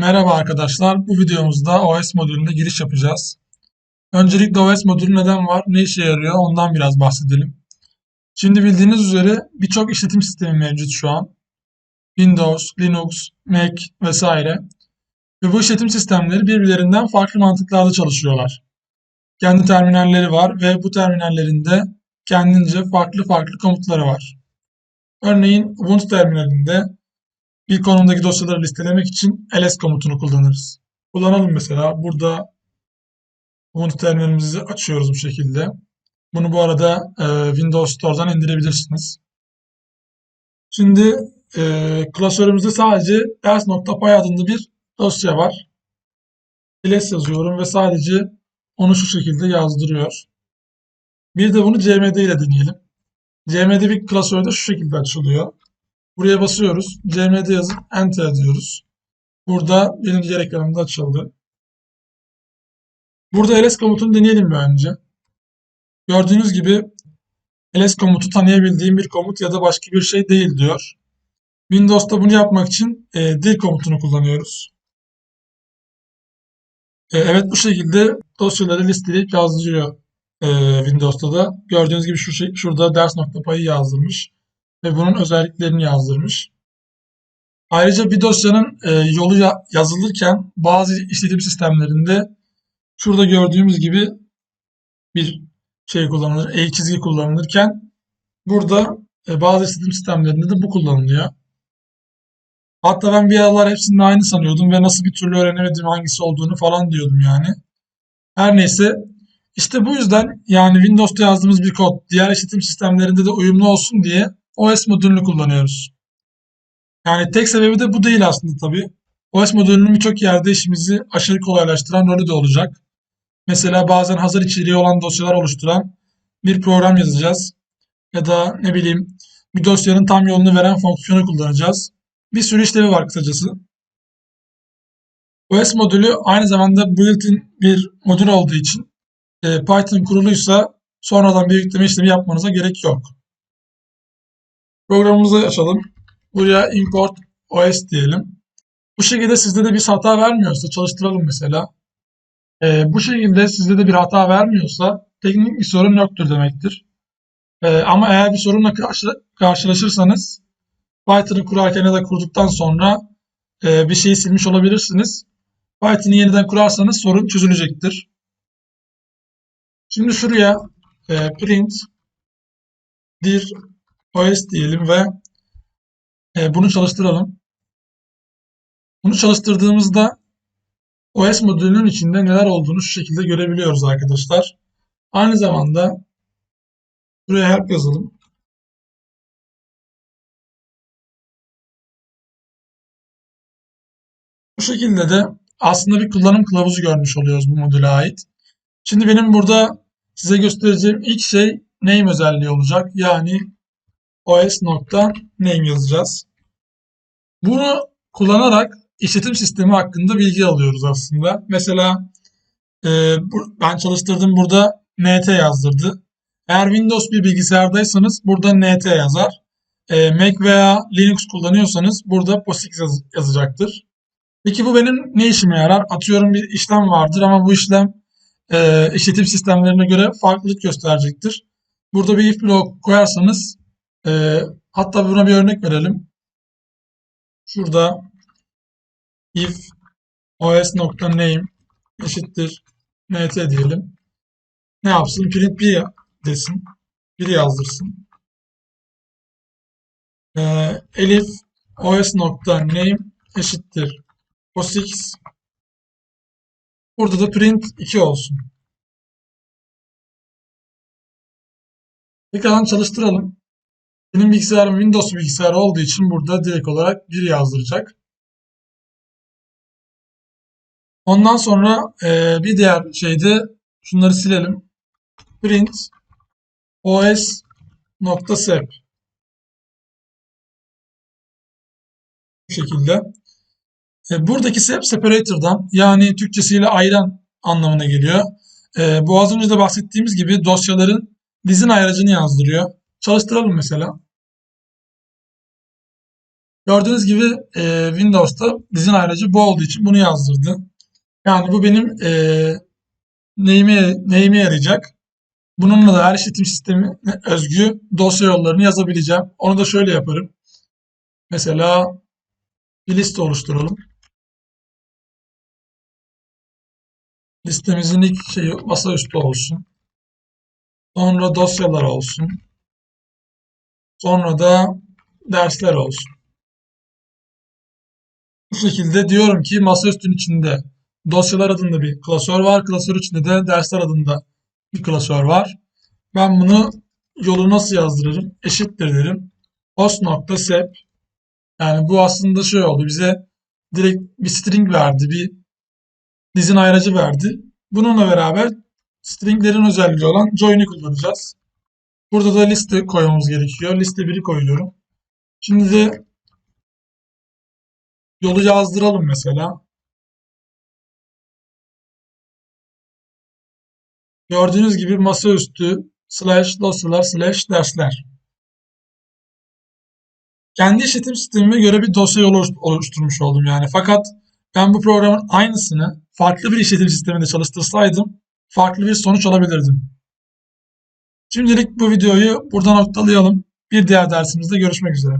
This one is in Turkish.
Merhaba arkadaşlar. Bu videomuzda OS modülüne giriş yapacağız. Öncelikle OS modülü neden var, ne işe yarıyor ondan biraz bahsedelim. Şimdi bildiğiniz üzere birçok işletim sistemi mevcut şu an. Windows, Linux, Mac vesaire. Ve bu işletim sistemleri birbirlerinden farklı mantıklarda çalışıyorlar. Kendi terminalleri var ve bu terminallerinde kendince farklı farklı komutları var. Örneğin Ubuntu terminalinde bir konumdaki dosyaları listelemek için ls komutunu kullanırız. Kullanalım mesela. Burada Ubuntu terminalimizi açıyoruz bu şekilde. Bunu bu arada e, Windows Store'dan indirebilirsiniz. Şimdi e, klasörümüzde sadece ders.py adında bir dosya var. ls yazıyorum ve sadece onu şu şekilde yazdırıyor. Bir de bunu cmd ile deneyelim. cmd bir klasörde şu şekilde açılıyor. Buraya basıyoruz. cmd yazıp enter diyoruz. Burada benim diğer ekranımda açıldı. Burada ls komutunu deneyelim bir önce. Gördüğünüz gibi ls komutu tanıyabildiğim bir komut ya da başka bir şey değil diyor. Windows'ta bunu yapmak için e, dil komutunu kullanıyoruz. E, evet bu şekilde dosyaları listeleyip yazdırıyor e, Windows'ta da. Gördüğünüz gibi şu şey, şurada ders.py yazdırmış ve bunun özelliklerini yazdırmış. Ayrıca bir dosyanın e, yolu ya- yazılırken bazı işletim sistemlerinde şurada gördüğümüz gibi bir şey kullanılır, eğik çizgi kullanılırken burada e, bazı işletim sistemlerinde de bu kullanılıyor. Hatta ben bir aralar hepsinin aynı sanıyordum ve nasıl bir türlü öğrenemedim hangisi olduğunu falan diyordum yani. Her neyse işte bu yüzden yani Windows'ta yazdığımız bir kod diğer işletim sistemlerinde de uyumlu olsun diye OS modülünü kullanıyoruz. Yani tek sebebi de bu değil aslında tabii. OS modülünün birçok yerde işimizi aşırı kolaylaştıran rolü de olacak. Mesela bazen hazır içeriği olan dosyalar oluşturan bir program yazacağız. Ya da ne bileyim bir dosyanın tam yolunu veren fonksiyonu kullanacağız. Bir sürü işlevi var kısacası. OS modülü aynı zamanda built-in bir modül olduğu için e, Python kuruluysa sonradan bir yükleme işlemi yapmanıza gerek yok. Programımızı açalım. Buraya import OS diyelim. Bu şekilde sizde de bir hata vermiyorsa çalıştıralım mesela. Ee, bu şekilde sizde de bir hata vermiyorsa teknik bir sorun yoktur demektir. Ee, ama eğer bir sorunla karşı- karşılaşırsanız Python'ı kurarken ya da kurduktan sonra e, bir şeyi silmiş olabilirsiniz. Python'ı yeniden kurarsanız sorun çözülecektir. Şimdi şuraya e, print dir OS diyelim ve e, bunu çalıştıralım. Bunu çalıştırdığımızda OS modülünün içinde neler olduğunu şu şekilde görebiliyoruz arkadaşlar. Aynı zamanda buraya help yazalım. Bu şekilde de aslında bir kullanım kılavuzu görmüş oluyoruz bu modüle ait. Şimdi benim burada size göstereceğim ilk şey name özelliği olacak. Yani os.name yazacağız. Bunu kullanarak işletim sistemi hakkında bilgi alıyoruz aslında. Mesela e, ben çalıştırdım burada nt yazdırdı. Eğer Windows bir bilgisayardaysanız burada nt yazar. E, Mac veya Linux kullanıyorsanız burada POSIX yaz- yazacaktır. Peki bu benim ne işime yarar? Atıyorum bir işlem vardır ama bu işlem e, işletim sistemlerine göre farklılık gösterecektir. Burada bir if block koyarsanız e, hatta buna bir örnek verelim. Şurada if os.name eşittir nt diyelim. Ne yapsın? Print 1 desin. 1 yazdırsın. E, elif os.name eşittir POSIX. Burada da print 2 olsun. Tekrardan çalıştıralım. Benim bilgisayarım Windows bilgisayarı olduğu için burada direkt olarak 1 yazdıracak. Ondan sonra eee, bir diğer şeyde şunları silelim. Print os.sep bu şekilde. E, buradaki sep separator'dan yani Türkçesiyle ayıran anlamına geliyor. E, bu az önce de bahsettiğimiz gibi dosyaların dizin ayaracını yazdırıyor. Çalıştıralım mesela. Gördüğünüz gibi e, Windows'ta dizin ayracı bu olduğu için bunu yazdırdı. Yani bu benim e, neyime, neyime yarayacak? Bununla da her işletim sistemi özgü dosya yollarını yazabileceğim. Onu da şöyle yaparım. Mesela bir liste oluşturalım. Listemizin ilk şeyi masaüstü olsun. Sonra dosyalar olsun. Sonra da dersler olsun. Bu şekilde diyorum ki masaüstünün içinde dosyalar adında bir klasör var. Klasör içinde de dersler adında bir klasör var. Ben bunu yolu nasıl yazdırırım? Eşittir derim. host.sep yani bu aslında şey oldu. Bize direkt bir string verdi. Bir dizin ayracı verdi. Bununla beraber stringlerin özelliği olan join'i kullanacağız. Burada da liste koymamız gerekiyor. Liste 1'i koyuyorum. Şimdi de yolu yazdıralım mesela. Gördüğünüz gibi masaüstü slash dosyalar slash dersler. Kendi işletim sistemime göre bir dosya yolu oluşturmuş oldum yani. Fakat ben bu programın aynısını farklı bir işletim sisteminde çalıştırsaydım farklı bir sonuç alabilirdim. Şimdilik bu videoyu burada noktalayalım. Bir diğer dersimizde görüşmek üzere.